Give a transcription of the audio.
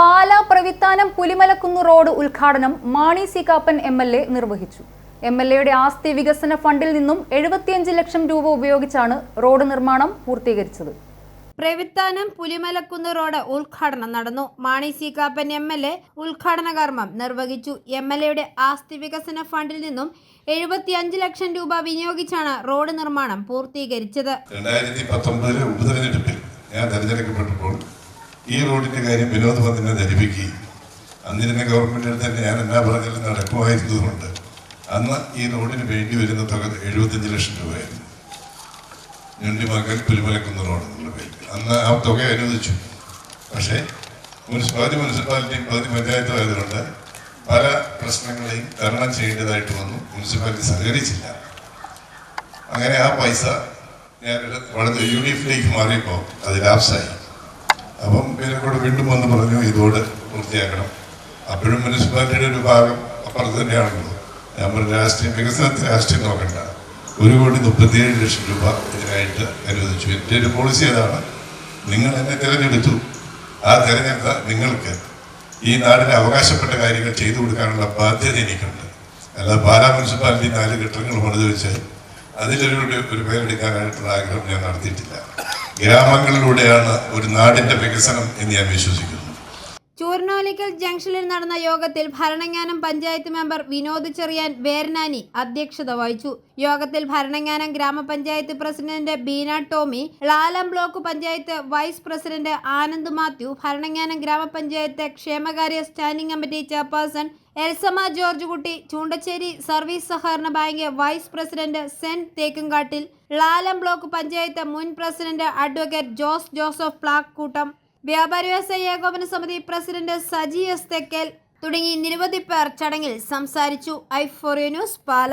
Pala Pravithanam Pulimalakkunnu road ഉദ്ഘാടനം Mani C Kappan M L A നിർവഹിച്ചു. M L എയുടെ ആസ്തി വികസന ഫണ്ടിൽ നിന്നും എഴുപത്തിയഞ്ച് ലക്ഷം രൂപ ഉപയോഗിച്ചാണ് റോഡ് നിർമ്മാണം പൂർത്തീകരിച്ചത്. പ്രവിത്താനം പുലിമലക്കുന്ന് റോഡ് ഉദ്ഘാടനം നടന്നു. Mani C Kappan M L A ഉദ്ഘാടന കർമ്മം നിർവഹിച്ചു. എം എൽ എയുടെ ആസ്തി വികസന ഫണ്ടിൽ നിന്നും എഴുപത്തിയഞ്ച് ലക്ഷം രൂപ വിനിയോഗിച്ചാണ് റോഡ് നിർമ്മാണം പൂർത്തീകരിച്ചത്. രണ്ടായിരത്തി പത്തൊമ്പതിലെ ഉപതെരഞ്ഞെടുപ്പിൽ ഞാൻ തെരഞ്ഞെടുക്കപ്പെട്ടപ്പോൾ ഈ റോഡിന്റെ കാര്യം വിനോദ് പന്തിനെ ധരിപ്പിക്കുകയും അന്നിരുന്ന ഗവൺമെന്റിൽ തന്നെ ഞാൻ എന്നാ പറഞ്ഞാലും നടക്കുമായിരുന്നതുകൊണ്ട് അന്ന് ഈ റോഡിന് വേണ്ടി വരുന്ന തുക എഴുപത്തഞ്ച് ലക്ഷം രൂപയായിരുന്നു. ഞണ്ടിമാക്കൽ പുലിമലക്കുന്ന് റോഡ് എന്നുള്ള പേര് അന്ന് ആ തുക അനുവദിച്ചു. പക്ഷേ മുനിസിപ്പാലിറ്റി മുനിസിപ്പാലിറ്റി പകുതി പഞ്ചായത്തും ആയതുകൊണ്ട് പല പ്രശ്നങ്ങളെയും തരണം ചെയ്യേണ്ടതായിട്ട് വന്നു. മുനിസിപ്പാലിറ്റി സഹകരിച്ചില്ല. അങ്ങനെ ആ പൈസ ഞാൻ വളരെ യു ഡി എഫിലേക്ക് മാറിയപ്പോൾ അത് ലാപ്സായി അപ്പം പിന്നെ കൂടെ വീണ്ടും വന്ന് പറഞ്ഞു ഇതോടെ പൂർത്തിയാക്കണം. അപ്പോഴും മുനിസിപ്പാലിറ്റിയുടെ ഒരു ഭാഗം അപ്പുറത്ത് തന്നെയാണല്ലോ ഞാൻ പറഞ്ഞു രാഷ്ട്രീയ വികസനത്തിന് രാഷ്ട്രീയം നോക്കണ്ട. ഒരു കോടി മുപ്പത്തിയേഴ് ലക്ഷം രൂപ ഇതിനായിട്ട് അനുവദിച്ചു. എന്റെ ഒരു പോളിസി അതാണ് നിങ്ങൾ എന്നെ തിരഞ്ഞെടുത്തു. ആ തിരഞ്ഞെടുത്ത നിങ്ങൾക്ക് ഈ നാടിന് അവകാശപ്പെട്ട കാര്യങ്ങൾ ചെയ്തു കൊടുക്കാനുള്ള ബാധ്യത എനിക്കുണ്ട്. അല്ലാതെ പാലാ മുനിസിപ്പാലിറ്റി നാല് കെട്ടിടങ്ങൾ പണിത് വെച്ച് അതിലൊരു ഒരു പേരെടുക്കാനായിട്ടുള്ള ആഗ്രഹം ഞാൻ നടത്തിയിട്ടില്ല. ഗ്രാമങ്ങളിലൂടെയാണ് ഒരു നാടിന്റെ വികസനം എന്ന് ഞാൻ വിശ്വസിക്കുന്നു ചൂർണോലിക്കൽ ജംഗ്ഷനിൽ നടന്ന യോഗത്തിൽ ഭരണങ്ങാനം പഞ്ചായത്ത് മെമ്പർ വിനോദ് ചെറിയാൻ വേരനാനി അധ്യക്ഷത വഹിച്ചു. യോഗത്തിൽ ഭരണങ്ങാനം ഗ്രാമപഞ്ചായത്ത് president Beena Tomy Lalam block panchayat vice president Anand Mathew Bharananganam ഗ്രാമപഞ്ചായത്ത് ക്ഷേമകാര്യ standing committee chairperson Elsamma George Kutty Choondacheri service സഹകരണ bank vice president Sen Thekkumkattil Lalam block panchayat മുൻ പ്രസിഡന്റ് അഡ്വക്കേറ്റ് ജോസ് ജോസഫ് പ്ലാക്കൂട്ടം വ്യാപാരി വ്യവസായ ഏകോപന സമിതി പ്രസിഡന്റ് സജി എസ് തെക്കൽ തുടങ്ങി നിരവധി പേർ ചടങ്ങിൽ സംസാരിച്ചു. I news Pala.